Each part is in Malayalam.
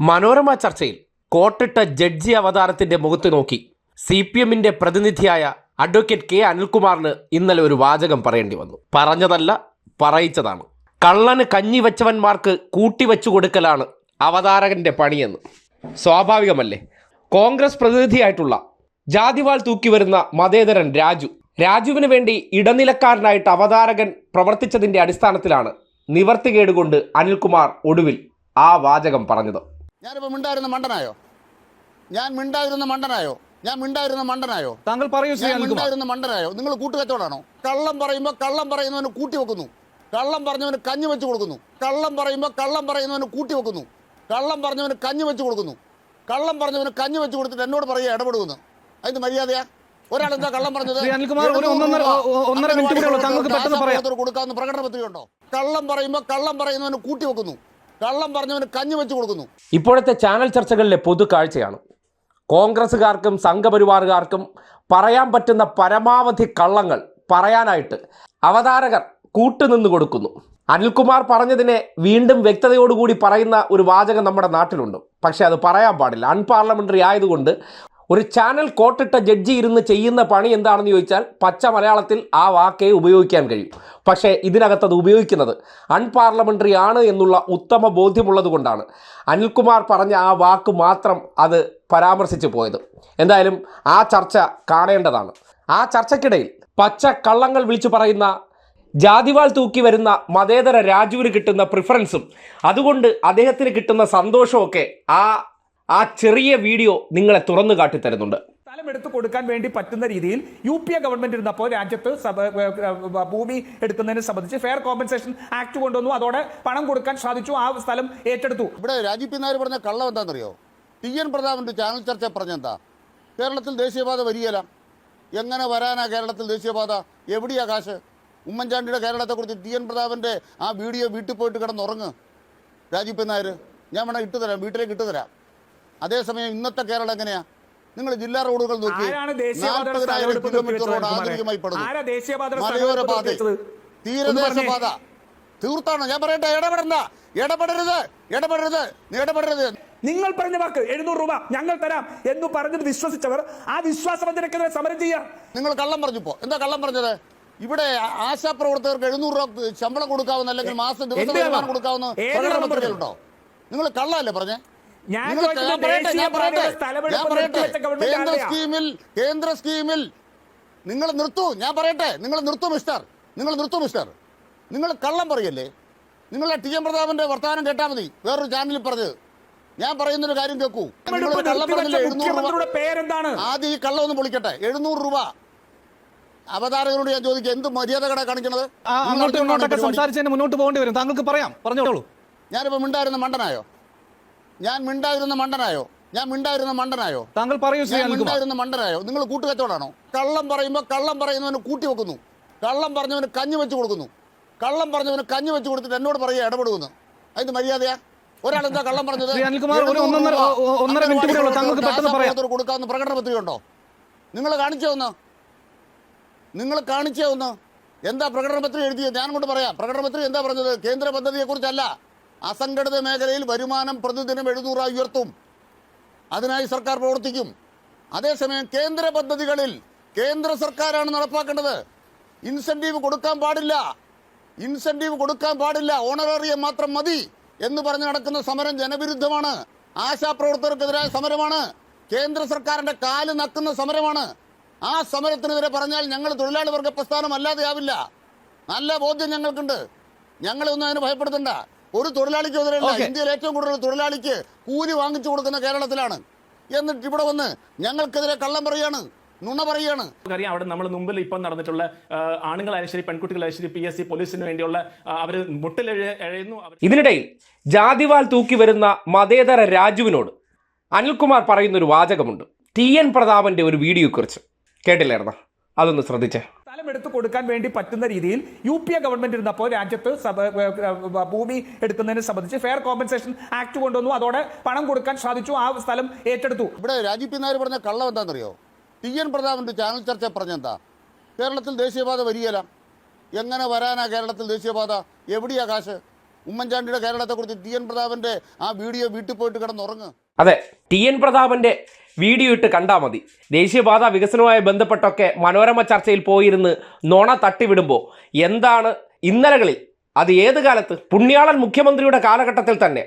മനോരമ ചർച്ചയിൽ കോട്ടിട്ട ജഡ്ജി അവതാരത്തിന്റെ മുഖത്ത് നോക്കി സി പി എമ്മിന്റെ പ്രതിനിധിയായ അഡ്വക്കേറ്റ് കെ അനിൽകുമാറിന് ഇന്നലെ ഒരു വാചകം പറയേണ്ടി വന്നു. പറഞ്ഞതല്ല പറയിച്ചതാണ്. കള്ളന് കഞ്ഞി വെച്ചവന്മാർക്ക് കൂട്ടിവെച്ചു കൊടുക്കലാണ് അവതാരകന്റെ പണിയെന്ന്. സ്വാഭാവികമല്ലേ? കോൺഗ്രസ് പ്രതിനിധിയായിട്ടുള്ള ജാതിവാൾ തൂക്കി വരുന്ന മതേതരൻ രാജു രാജുവിന് വേണ്ടി ഇടനിലക്കാരനായിട്ട് അവതാരകൻ പ്രവർത്തിച്ചതിന്റെ അടിസ്ഥാനത്തിലാണ് നിവർത്തികേടുകൊണ്ട് അനിൽകുമാർ ഒടുവിൽ ആ വാചകം പറഞ്ഞത്. ഞാനിപ്പോൾ മിണ്ടായിരുന്ന മണ്ടനായോ? ഞാൻ മിണ്ടായിരുന്ന മണ്ടനായോ? ഞാൻ മിണ്ടായിരുന്ന മണ്ടനായോ? താങ്കൾ പറയൂ മിണ്ടായിരുന്ന മണ്ടനായോ? നിങ്ങൾ കൂട്ടുകച്ചവടാണോ കള്ളം പറയുമ്പോൾ കള്ളം പറയുന്നവന് കൂട്ടി വെക്കുന്നു. കള്ളം പറഞ്ഞവന് കഞ്ഞി വെച്ച് കൊടുക്കുന്നു. കള്ളം പറയുമ്പോൾ കള്ളം പറയുന്നവന് കൂട്ടി വെക്കുന്നു. കള്ളം പറഞ്ഞവന് കഞ്ഞി വെച്ച് കൊടുക്കുന്നു. കള്ളം പറഞ്ഞവന് കഞ്ഞി വെച്ച് കൊടുത്തിട്ട് എന്നോട് പറയുക ഇടപെടുന്നു അതിന് മര്യാദയാ? ഒരാൾ എന്താ കള്ളം പറഞ്ഞത്? കൊടുക്കാന്ന് പ്രകടന പത്രിക ഉണ്ടോ? കള്ളം പറയുമ്പോൾ കള്ളം പറയുന്നവന് കൂട്ടി വെക്കുന്നു. കള്ളം പറഞ്ഞവന് കഞ്ഞി വെച്ച് കൊടുക്കുന്നു. ഇപ്പോഴത്തെ ചാനൽ ചർച്ചകളിലെ പൊതു കാഴ്ചയാണ്. കോൺഗ്രസ്സുകാർക്കും സംഘപരിവാറുകാർക്കും പറയാൻ പറ്റുന്ന പരമാവധി കള്ളങ്ങൾ പറയാനായിട്ട് അവതാരകർ കൂട്ടുനിന്ന് കൊടുക്കുന്നു. അനിൽകുമാർ പറഞ്ഞതിനെ വീണ്ടും വ്യക്തതയോടുകൂടി പറയുന്ന ഒരു വാചകം നമ്മുടെ നാട്ടിലുണ്ട്. പക്ഷേ അത് പറയാൻ പാടില്ല. അൺപാർലമെന്ററി ആയതുകൊണ്ട് ഒരു ചാനൽ കോട്ടിട്ട ജഡ്ജി ഇരുന്ന് ചെയ്യുന്ന പണി എന്താണെന്ന് ചോദിച്ചാൽ പച്ച മലയാളത്തിൽ ആ വാക്കേ ഉപയോഗിക്കാൻ കഴിയും. പക്ഷേ ഇതിനകത്ത് അത് ഉപയോഗിക്കുന്നത് അൺപാർലമെന്ററി ആണ് എന്നുള്ള ഉത്തമ ബോധ്യമുള്ളത് കൊണ്ടാണ്. അനിൽകുമാർ പറഞ്ഞ ആ വാക്ക് മാത്രം അത് പരാമർശിച്ച് പോയത്. എന്തായാലും ആ ചർച്ച കാണേണ്ടതാണ്. ആ ചർച്ചയ്ക്കിടയിൽ പച്ച കള്ളങ്ങൾ വിളിച്ചു പറയുന്ന ജാതിവാൾ തൂക്കി വരുന്ന മതേതര രാജുവിന് കിട്ടുന്ന പ്രിഫറൻസും അതുകൊണ്ട് അദ്ദേഹത്തിന് കിട്ടുന്ന സന്തോഷമൊക്കെ ആ ആ ചെറിയ വീഡിയോ നിങ്ങളെ തുറന്നു കാട്ടിത്തരുന്നുണ്ട്. സ്ഥലം എടുത്തു കൊടുക്കാൻ വേണ്ടി പറ്റുന്ന രീതിയിൽ യു പി എ ഗവൺമെന്റ് ഇരുന്നപ്പോൾ രാജ്യത്ത് ഭൂമി എടുക്കുന്നതിനെ സംബന്ധിച്ച് ഫെയർ കോമ്പൻസേഷൻ ആക്ട് കൊണ്ടുവന്നു. അതോടെ പണം കൊടുക്കാൻ സാധിച്ചു. ആ സ്ഥലം ഏറ്റെടുത്തു. ഇവിടെ രാജീവ് പി നായർ പറഞ്ഞ കള്ളം എന്താണെന്നറിയോ? ടി എൻ പ്രതാപന്റെ ചാനൽ ചർച്ച പറഞ്ഞെന്താ? കേരളത്തിൽ ദേശീയപാത വരികയില്ല. എങ്ങനെ വരാനാ കേരളത്തിൽ ദേശീയപാത? എവിടെയാ കാശ്? ഉമ്മൻചാണ്ടിയുടെ കേരളത്തെക്കുറിച്ച് ടി എൻ പ്രതാപന്റെ ആ വീഡിയോ വീട്ടിൽ പോയിട്ട് കിടന്നുറങ്ങ്. രാജീവ് പി നായർ ഞാൻ വേണം ഇട്ടുതരാം വീട്ടിലേക്ക് ഇട്ടുതരാം. അതേസമയം ഇന്നത്തെ കേരളം എങ്ങനെയാ? നിങ്ങൾ ജില്ലാ റോഡുകൾ നോക്കി. നാൽപ്പതിനായിരം കിലോമീറ്റർ റോഡ് ആധുനികമായി പടുന്നു മലയോര പാത തീരദേശ പാത. തീർത്താണ്. ഞാൻ പറയട്ടെ ഇടപെടണ്ട. ഇടപെടരുത്. ഇടപെടരുത്. ഇടപെടരുത്. നിങ്ങൾ പറഞ്ഞ വാക്ക് എഴുന്നൂറ് രൂപ ഞങ്ങൾ തരാം എന്ന് പറഞ്ഞത് വിശ്വസിച്ചവർ ആ വിശ്വാസവഞ്ചനക്കെതിരെ സമരം ചെയ്യാം. നിങ്ങൾ കള്ളം പറഞ്ഞപ്പോ എന്താ കള്ളം പറഞ്ഞത്? ഇവിടെ ആശാ പ്രവർത്തകർക്ക് എഴുന്നൂറ് രൂപ ശമ്പളം കൊടുക്കാവുന്ന അല്ലെങ്കിൽ മാസം ദിവസം? കൊടുക്കാവുന്ന പ്രകടന നിങ്ങൾ കള്ളല്ലേ പറഞ്ഞേ? ഞാൻ നിങ്ങൾ- ചോദിച്ചത് ഞാൻ പറയട്ടെ, ഞാൻ പറയട്ടെ, ദേശീയപാതയുടെ പറയട്ടെ. ഗവൺമെന്റ് കേന്ദ്ര? സ്കീമിൽ കേന്ദ്ര സ്കീമിൽ നിങ്ങൾ നിർത്തൂ. ഞാൻ പറയട്ടെ നിങ്ങൾ നിർത്തൂ മിസ്റ്റർ. നിങ്ങൾ നിർത്തൂ മിസ്റ്റർ. നിങ്ങൾ കള്ളം പറയല്ലേ? നിങ്ങളെ ടി എം പ്രതാപന്റെ വർത്തമാനം കേട്ടാൽ മതി. വേറൊരു ചാനലിൽ പറഞ്ഞത് ഞാൻ പറയുന്നൊരു കാര്യം കേൾക്കൂ നിങ്ങൾ കള്ളം പറഞ്ഞില്ലേ? എഴുന്നൂറ് രൂപ പേരെന്താണ്? ആദ്യം ഈ കള്ളം ഒന്ന് പൊളിക്കട്ടെ. എഴുന്നൂറ് രൂപ. അവതാരകരോട് ഞാൻ ചോദിക്കുക എന്ത് മര്യാദ കട കാണിക്കണത് നിങ്ങൾ അങ്ങോട്ടും ഇങ്ങോട്ടൊക്കെ സംസാരിച്ചതിന് മുന്നോട്ട് പോകേണ്ടി വരും. താങ്കൾക്ക് പറയാം. പറഞ്ഞോളൂ. ഞാനിപ്പോ മിണ്ടായിരുന്ന മണ്ടനായോ? ഞാൻ മിണ്ടായിരുന്ന മണ്ടനായോ? ഞാൻ മിണ്ടായിരുന്ന മണ്ടനായോ? താങ്കൾ പറയൂ മിണ്ടായിരുന്ന മണ്ടനായോ? നിങ്ങൾ കൂട്ടുകച്ചവടാണോ? കള്ളം പറയുമ്പോൾ കള്ളം പറയുന്നവന് കൂട്ടി വെക്കുന്നു. കള്ളം പറഞ്ഞവന് കഞ്ഞി വെച്ച് കൊടുക്കുന്നു. കള്ളം പറഞ്ഞവന് കഞ്ഞി വെച്ച് കൊടുത്തിട്ട് എന്നോട് പറയുക ഇടപെടുന്നു അതിന് മര്യാദയാ? ഒരാളെന്താ കള്ളം പറഞ്ഞത്? കൊടുക്കാവുന്ന പ്രകടന പത്രിക ഉണ്ടോ നിങ്ങൾ കാണിച്ചോ ഒന്ന്. നിങ്ങൾ കാണിച്ചേ ഒന്ന്. എന്താ പ്രകടന പത്രിക എഴുതിയത്? ഞാൻ കൊണ്ട് പറയാം. പ്രകടന പത്രിക എന്താ പറഞ്ഞത്? കേന്ദ്ര പദ്ധതിയെക്കുറിച്ചല്ല. അസംഘടിത മേഖലയിൽ വരുമാനം പ്രതിദിനം എഴുന്നൂറായി ഉയർത്തും. അതിനായി സർക്കാർ പ്രവർത്തിക്കും. അതേസമയം കേന്ദ്ര പദ്ധതികളിൽ കേന്ദ്ര സർക്കാരാണ് നടപ്പാക്കേണ്ടത്. ഇൻസെന്റീവ് കൊടുക്കാൻ പാടില്ല. ഇൻസെന്റീവ് കൊടുക്കാൻ പാടില്ല. ഓണറേറിയം മാത്രം മതി എന്ന് പറഞ്ഞ് നടക്കുന്ന സമരം ജനവിരുദ്ധമാണ്. ആശാപ്രവർത്തകർക്കെതിരായ സമരമാണ്. കേന്ദ്ര സർക്കാരിന്റെ കാൽ നക്കുന്ന സമരമാണ്. ആ സമരത്തിനെതിരെ പറഞ്ഞാൽ ഞങ്ങൾ തൊഴിലാളി വർഗ പ്രസ്ഥാനം അല്ലാതെയാവില്ല. നല്ല ബോധ്യം ഞങ്ങൾക്കുണ്ട്. ഞങ്ങളൊന്നും അതിന് ഭയപ്പെടുത്തണ്ട. ഒരു തൊഴിലാളിക്ക് എതിരല്ല ഇന്ത്യയിൽ ഏറ്റവും കൂടുതൽ തൊഴിലാളിക്ക് കൂലി വാങ്ങിച്ചു കൊടുക്കുന്ന കേരളത്തിലാണ്. എന്നിട്ട് ഇവിടെ വന്ന് ഞങ്ങൾക്കെതിരെ കള്ളം പറയാണ് നുണ പറയാണ്. നമുക്കറിയാം അവിടെ നമ്മൾ മുമ്പിൽ ഇപ്പം നടന്നിട്ടുള്ള ആണുങ്ങളായാലും ശരി പെൺകുട്ടികളായാലും ശരി പി എസ് സി പോലീസിന് വേണ്ടിയുള്ള അവർ അവർ മുട്ടിലെഴ- എഴയുന്നു. അവർ ഇതിനിടയിൽ ജാതിവാൽ തൂക്കി വരുന്ന മതേതര രാജുവിനോട് അനിൽകുമാർ പറയുന്ന ഒരു വാചകമുണ്ട്. ടി എൻ പ്രതാപന്റെ ഒരു വീഡിയോ കുറിച്ച് കേട്ടില്ലായിരുന്ന? അതൊന്ന് ശ്രദ്ധിച്ചേ. സ്ഥലം എടുത്തു കൊടുക്കാൻ വേണ്ടി പറ്റുന്ന രീതിയിൽ യു പി എ ഗവൺമെന്റ് ഇരുന്നപ്പോൾ രാജ്യത്ത് ഭൂമി എടുക്കുന്നതിനെ സംബന്ധിച്ച് ഫെയർ കോമ്പൻസേഷൻ ആക്ട് കൊണ്ടുവന്നു. അതോടെ പണം കൊടുക്കാൻ സാധിച്ചു. ആ സ്ഥലം ഏറ്റെടുത്തു. ഇവിടെ രാജീവ് പി നായർ പറഞ്ഞ കള്ളം എന്താണെന്നറിയോ? ടി എൻ പ്രതാപന്റെ ചാനൽ ചർച്ച പറഞ്ഞെന്താ? കേരളത്തിൽ ദേശീയപാത വരികയില്ല. എങ്ങനെ വരാനാ കേരളത്തിൽ ദേശീയപാത? എവിടെയാ കാശ്? ഉമ്മൻചാണ്ടിയുടെ കേരളത്തെക്കുറിച്ച് ടി എൻ പ്രതാപന്റെ ആ വീഡിയോ വീട്ടിൽ പോയിട്ട് കിടന്നുറങ്ങ്. അതെ ടി എൻ പ്രതാപന്റെ വീഡിയോ ഇട്ട് കണ്ടാൽ മതി. ദേശീയപാത വികസനവുമായി ബന്ധപ്പെട്ടൊക്കെ മനോരമ ചർച്ചയിൽ പോയിരുന്ന് നുണ തട്ടിവിടുമ്പോൾ എന്താണ് ഇന്നലകളിൽ അത് ഏത് കാലത്ത്? പുണ്യാളൻ മുഖ്യമന്ത്രിയുടെ കാലഘട്ടത്തിൽ തന്നെ.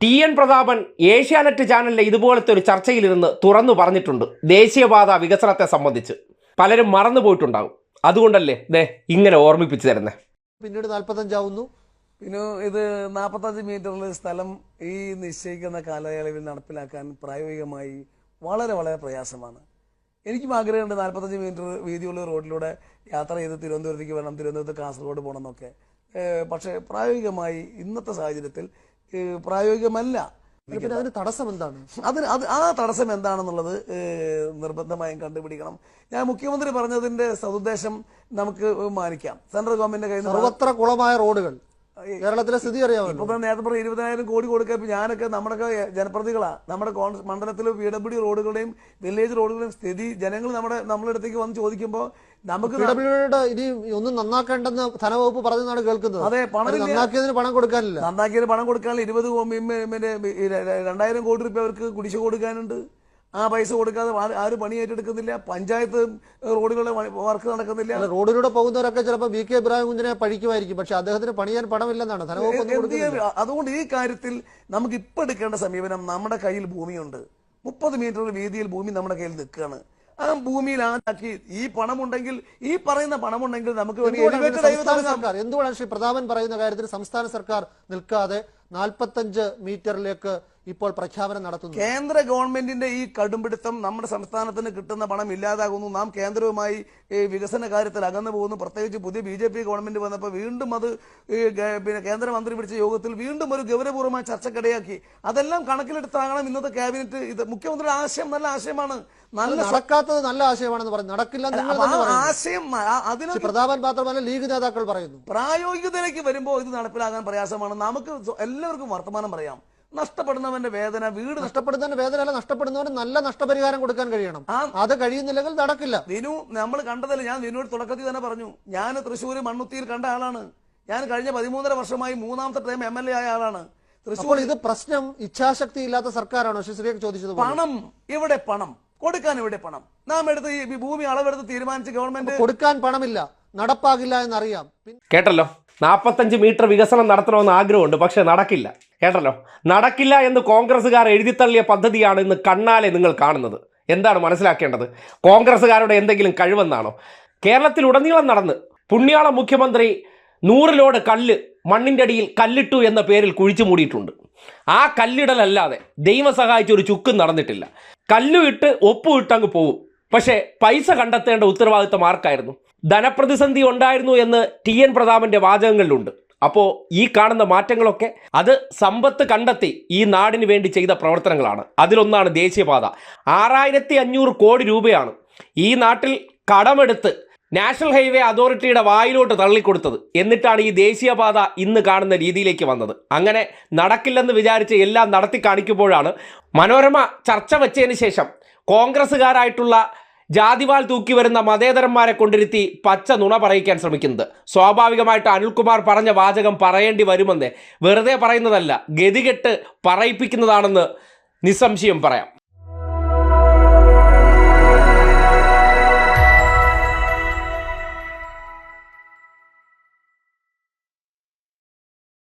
ടി എൻ പ്രതാപൻ ഏഷ്യാനെറ്റ് ചാനലിലെ ഇതുപോലത്തെ ഒരു ചർച്ചയിലിരുന്ന് തുറന്നു പറഞ്ഞിട്ടുണ്ട് ദേശീയപാത വികസനത്തെ സംബന്ധിച്ച്. പലരും മറന്നു പോയിട്ടുണ്ടാകും അതുകൊണ്ടല്ലേ ദേ ഇങ്ങനെ ഓർമ്മിപ്പിച്ചു തരുന്നത് പിന്നീട് നാൽപ്പത്തഞ്ചാവുന്നു. പിന്നെ ഇത് നാൽപ്പത്തഞ്ച് മീറ്ററിൽ സ്ഥലം ഈ നിശ്ചയിക്കുന്ന കാലയളവിൽ നടപ്പിലാക്കാൻ പ്രായോഗികമായി വളരെ വളരെ പ്രയാസമാണ്. എനിക്കും ആഗ്രഹമുണ്ട് നാൽപ്പത്തഞ്ച് മീറ്റർ വീതിയുള്ള റോഡിലൂടെ യാത്ര ചെയ്ത് തിരുവനന്തപുരത്തേക്ക് വരണം തിരുവനന്തപുരത്ത് കാസർഗോഡ് പോകണം എന്നൊക്കെ പക്ഷേ പ്രായോഗികമായി ഇന്നത്തെ സാഹചര്യത്തിൽ പ്രായോഗികമല്ല. പിന്നെ അതിന് തടസ്സം എന്താണ്? അതിന് അത് ആ തടസ്സം എന്താണെന്നുള്ളത് നിർബന്ധമായും കണ്ടുപിടിക്കണം. ഞാൻ മുഖ്യമന്ത്രി പറഞ്ഞതിന്റെ സതുദ്ദേശം നമുക്ക് മാനിക്കാം. സെൻട്രൽ ഗവൺമെന്റിന്റെ കയ്യിൽ നിന്ന് സർവത്ര കുളമായ റോഡുകൾ. കേരളത്തിലെ സ്ഥിതി അറിയാമല്ലോ. ഇപ്പൊ നേരത്തെ പറഞ്ഞ ഇരുപതിനായിരം കോടി കൊടുക്കുക ഇപ്പൊ ഞാനൊക്കെ നമ്മുടെ ജനപ്രതികളാ നമ്മുടെ കോൺഗ്രസ് മണ്ഡലത്തിലെ പി ഡബ്ല്യു ഡി റോഡുകളുടെയും വില്ലേജ് റോഡുകളുടെയും സ്ഥിതി ജനങ്ങൾ നമ്മുടെ നമ്മുടെ അടുത്തേക്ക് വന്ന് ചോദിക്കുമ്പോൾ നമുക്ക് ഇനി ഒന്നും നന്നാക്കേണ്ടെന്ന് ധനവകുപ്പ് പറഞ്ഞെന്നാണ് കേൾക്കുന്നത്. അതെ, പണം. നന്നാക്കിയതിന് പണം കൊടുക്കാനില്ല. നന്നാക്കിയത് പണം കൊടുക്കാനില്ല ഇരുപത് രണ്ടായിരം കോടി രൂപ അവർക്ക് കുടിശ്ശ കൊടുക്കാനുണ്ട്. ആ പൈസ കൊടുക്കാതെ ആരും പണി ഏറ്റെടുക്കുന്നില്ല. പഞ്ചായത്ത് റോഡുകളുടെ വർക്ക് നടക്കുന്നില്ല. റോഡിലൂടെ പോകുന്നവരൊക്കെ ചിലപ്പോൾ വി കെ ഇബ്രാഹിം കുഞ്ഞിനെ പഴിക്കുമായിരിക്കും. പക്ഷെ അദ്ദേഹത്തിന് പണിയാൻ പണമില്ലെന്നാണ്. അതുകൊണ്ട് ഈ കാര്യത്തിൽ നമുക്ക് ഇപ്പൊ എടുക്കേണ്ട സമീപനം നമ്മുടെ കയ്യിൽ ഭൂമിയുണ്ട്. മുപ്പത് മീറ്റർ വീതിയിൽ ഭൂമി നമ്മുടെ കയ്യിൽ നിൽക്കുകയാണ് ആ ഭൂമിയിൽ ആക്കി ഈ പണമുണ്ടെങ്കിൽ ഈ പറയുന്ന പണമുണ്ടെങ്കിൽ നമുക്ക് എന്തുകൊണ്ടാണ് ശ്രീ പ്രതാപൻ പറയുന്ന കാര്യത്തിൽ സംസ്ഥാന സർക്കാർ നിൽക്കാതെ നാൽപ്പത്തഞ്ച് മീറ്ററിലേക്ക് ഇപ്പോൾ പ്രഖ്യാപനം നടത്തുന്നു. കേന്ദ്ര ഗവൺമെന്റിന്റെ ഈ കടുംപിടുത്തം നമ്മുടെ സംസ്ഥാനത്തിന് കിട്ടുന്ന പണം ഇല്ലാതാകുന്നു. നാം കേന്ദ്രവുമായി ഈ വികസന കാര്യത്തിൽ അകന്നു പോകുന്നു. പ്രത്യേകിച്ച് പുതിയ ബി ജെ പി ഗവൺമെന്റ് വന്നപ്പോൾ വീണ്ടും അത് ഈ ഗ- പിന്നെ കേന്ദ്രമന്ത്രി പിടിച്ച യോഗത്തിൽ വീണ്ടും ഒരു ഗൗരവപൂർവമായ ചർച്ചക്കിടയാക്കി. അതെല്ലാം കണക്കിലെടുത്താകണം ഇന്നത്തെ ക്യാബിനറ്റ്. ഇത് മുഖ്യമന്ത്രിയുടെ ആശയം നല്ല ആശയമാണ്. അത് നല്ല നടക്കാത്തത് നല്ല ആശയമാണെന്ന് പറഞ്ഞു നടക്കില്ല നിങ്ങൾ അപ്പൊ തന്നെ ആ പറയുന്നു. ആശയം ആ- അതിന് ശ്രീ പ്രതാപൻ മാത്രമല്ല ലീഗ് നേതാക്കൾ പറയുന്നു. പ്രായോഗികതയിലേക്ക് വരുമ്പോൾ ഇത് നടപ്പിലാകാൻ പ്രയാസമാണ്. നമുക്ക് സ്വ- എല്ലാവർക്കും വർത്തമാനം പറയാം. നഷ്ടപ്പെടുന്നവന്റെ വേദന വീട് നഷ്ടപ്പെടുന്നവന്റെ വേദന അല്ല നഷ്ടപ്പെടുന്നവന് നല്ല നഷ്ടപരിഹാരം കൊടുക്കാൻ കഴിയണം. അത് കഴിയുന്നില്ലെങ്കിൽ നടക്കില്ല. വിനു നമ്മൾ കണ്ടതല്ല ഞാൻ വിനുവിന്റെ തുടക്കത്തിൽ തന്നെ പറഞ്ഞു ഞാൻ തൃശ്ശൂർ മണ്ണുത്തിയിൽ കണ്ട ആളാണ്. ഞാൻ കഴിഞ്ഞ പതിമൂന്നര വർഷമായി മൂന്നാമത്തെ ടൈം എം എൽ എ ആയ ആളാണ്. തൃശ്ശൂർ ഇത് പ്രശ്നം ഇച്ഛാശക്തി ഇല്ലാത്ത സർക്കാരാണോ? ശ്രീ ശ്രീയൊക്കെ ചോദിച്ചത് പണം ഇവിടെ പണം? കൊടുക്കാൻ ഇവിടെ പണം? നാം എടുത്ത് ഈ ഭൂമി അളവെടുത്ത് തീരുമാനിച്ച് ഗവൺമെന്റ് കൊടുക്കാൻ പണമില്ല നടപ്പാകില്ല എന്നറിയാം. കേട്ടല്ലോ. നാൽപ്പത്തഞ്ച് മീറ്റർ വികസനം നടത്തണമെന്ന് ആഗ്രഹമുണ്ട് പക്ഷേ നടക്കില്ല. കേട്ടല്ലോ? നടക്കില്ല എന്ന് കോൺഗ്രസ്സുകാർ എഴുതിത്തള്ളിയ പദ്ധതിയാണ് ഇന്ന് കണ്ണാലെ നിങ്ങൾ കാണുന്നത്. എന്താണ് മനസ്സിലാക്കേണ്ടത്? കോൺഗ്രസ്സുകാരുടെ എന്തെങ്കിലും കഴിവെന്നാണോ? കേരളത്തിലുടനീളം നടന്ന് പുണ്യാള മുഖ്യമന്ത്രി നൂറിലോട് കല്ല് മണ്ണിന്റെ അടിയിൽ കല്ലിട്ടു എന്ന പേരിൽ കുഴിച്ചു മൂടിയിട്ടുണ്ട്. ആ കല്ലിടലല്ലാതെ ദൈവം സഹായിച്ച ഒരു ചുക്കും നടന്നിട്ടില്ല. കല്ലു ഇട്ട് ഒപ്പു ഇട്ടങ്ങ് പോവും. പക്ഷേ പൈസ കണ്ടെത്തേണ്ട ഉത്തരവാദിത്തം ആർക്കായിരുന്നു? ധനപ്രതിസന്ധി ഉണ്ടായിരുന്നു എന്ന് ടി എൻ പ്രതാപന്റെ വാചകങ്ങളിലുണ്ട്. അപ്പോൾ ഈ കാണുന്ന മാറ്റങ്ങളൊക്കെ അത് സമ്പത്ത് കണ്ടെത്തി ഈ നാടിന് വേണ്ടി ചെയ്ത പ്രവർത്തനങ്ങളാണ്. അതിലൊന്നാണ് ദേശീയപാത. ആറായിരത്തി അഞ്ഞൂറ് കോടി രൂപയാണ് ഈ നാട്ടിൽ കടമെടുത്ത് നാഷണൽ ഹൈവേ അതോറിറ്റിയുടെ വായിലോട്ട് തള്ളിക്കൊടുത്തത്. എന്നിട്ടാണ് ഈ ദേശീയപാത ഇന്ന് കാണുന്ന രീതിയിലേക്ക് വന്നത്. അങ്ങനെ നടക്കില്ലെന്ന് വിചാരിച്ച് എല്ലാം നടത്തി കാണിക്കുമ്പോഴാണ് മനോരമ ചർച്ച വെച്ചതിന് ശേഷം കോൺഗ്രസ്സുകാരായിട്ടുള്ള ജാതിവാൾ തൂക്കി വരുന്ന മതേതരന്മാരെ കൊണ്ടിരുത്തി പച്ച നുണ പറയിക്കാൻ ശ്രമിക്കുന്നത്. സ്വാഭാവികമായിട്ട് അനിൽകുമാർ പറഞ്ഞ വാചകം പറയേണ്ടി വരുമെന്ന് വെറുതെ പറയുന്നതല്ല ഗതികെട്ട് പറയിപ്പിക്കുന്നതാണെന്ന് നിസ്സംശയം പറയാം.